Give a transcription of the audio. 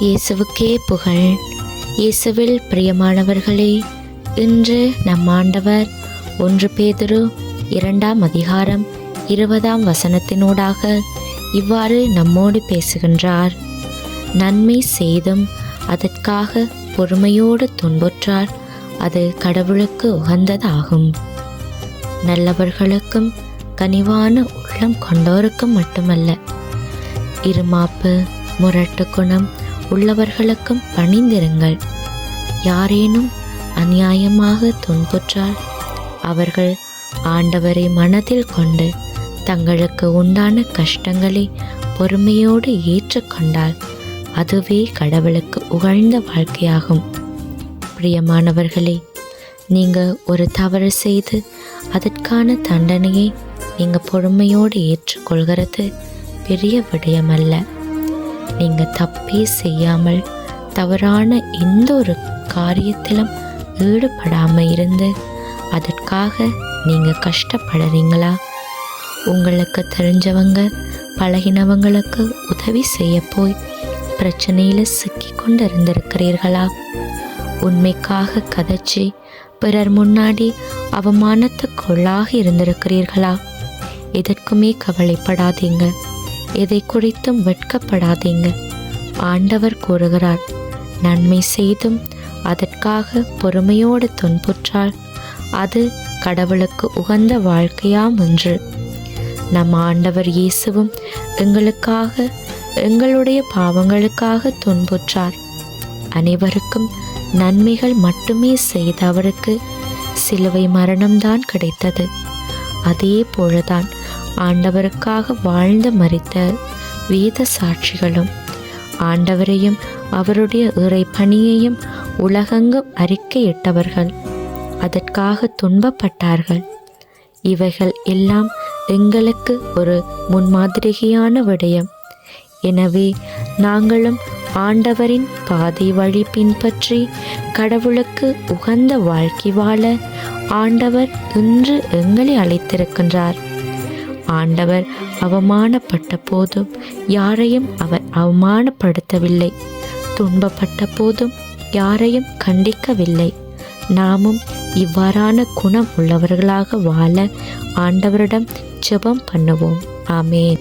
இயேசுவுக்கே புகழ். இயேசுவில் பிரியமானவர்களே இன்று நம் ஆண்டவர் ஒன்று பேதுரு இரண்டாம் அதிகாரம் இருபதாம் வசனத்தினூடாக இவ்வாறு நம்மோடு பேசுகின்றார். நன்மை செய்தும் அதற்காக பொறுமையோடு துன்புற்றார் அது கடவுளுக்கு உகந்ததாகும். நல்லவர்களுக்கும் கனிவான உள்ளம் கொண்டோருக்கும் மட்டுமல்ல இருமாப்பு முரட்டு குணம் உள்ளவர்களுக்கும் பணிந்திருங்கள். யாரேனும் அநியாயமாக துன்புற்றால் அவர்கள் ஆண்டவரை மனதில் கொண்டு தங்களுக்கு உண்டான கஷ்டங்களை பொறுமையோடு ஏற்றுக்கொண்டால் அதுவே கடவுளுக்கு உகழ்ந்த வாழ்க்கையாகும். பிரியமானவர்களே நீங்கள் ஒரு தவறு செய்து அதற்கான தண்டனையை நீங்கள் பொறுமையோடு ஏற்றுக்கொள்கிறது பெரிய விடயமல்ல. நீங்கள் தப்பே செய்யாமல் தவறான எந்த ஒரு காரியத்திலும் ஈடுபடாமல் இருந்து அதற்காக நீங்கள் கஷ்டப்படுறீங்களா? உங்களுக்கு தெரிஞ்சவங்க பழகினவங்களுக்கு உதவி செய்ய போய் பிரச்சனையில் சிக்கி கொண்டு இருந்திருக்கிறீர்களா உண்மைக்காக கதைச்சி பிறர் முன்னாடி அவமானத்துக்குள்ளாக இருந்திருக்கிறீர்களா? எதற்குமே கவலைப்படாதீங்க. எதை குறித்தும் வெட்கப்படாதீங்க. ஆண்டவர் கூறுகிறார் நன்மை செய்தும் அதற்காக பொறுமையோடு துன்புற்றால் அது கடவுளுக்கு உகந்த வாழ்க்கையாம் ஒன்று. நம் ஆண்டவர் இயேசுவும் எங்களுக்காக எங்களுடைய பாவங்களுக்காக துன்புற்றார். அனைவருக்கும் நன்மைகள் மட்டுமே செய்த அவருக்கு சிலுவை மரணம்தான் கிடைத்தது. அதே போலதான் ஆண்டவருக்காக வாழ்ந்து மறித்த வேத சாட்சிகளும் ஆண்டவரையும் அவருடைய இறை பணியையும் உலகெங்கும் அறிக்கையிட்டவர்கள் அதற்காக துன்பப்பட்டார்கள். இவைகள் எல்லாம் எங்களுக்கு ஒரு முன்மாதிரியான விடயம். எனவே நாங்களும் ஆண்டவரின் பாதை வழி பின்பற்றி கடவுளுக்கு உகந்த வாழ்க்கை வாழ ஆண்டவர் இன்று எங்களை அழைத்திருக்கின்றார். ஆண்டவர் அவமானப்பட்ட போதும் யாரையும் அவர் அவமானப்படுத்தவில்லை. துன்பப்பட்ட போதும் யாரையும் கண்டிக்கவில்லை. நாமும் இவ்வாறான குணம் உள்ளவர்களாக வாழ ஆண்டவரிடம் ஜெபம் பண்ணுவோம். ஆமேன்.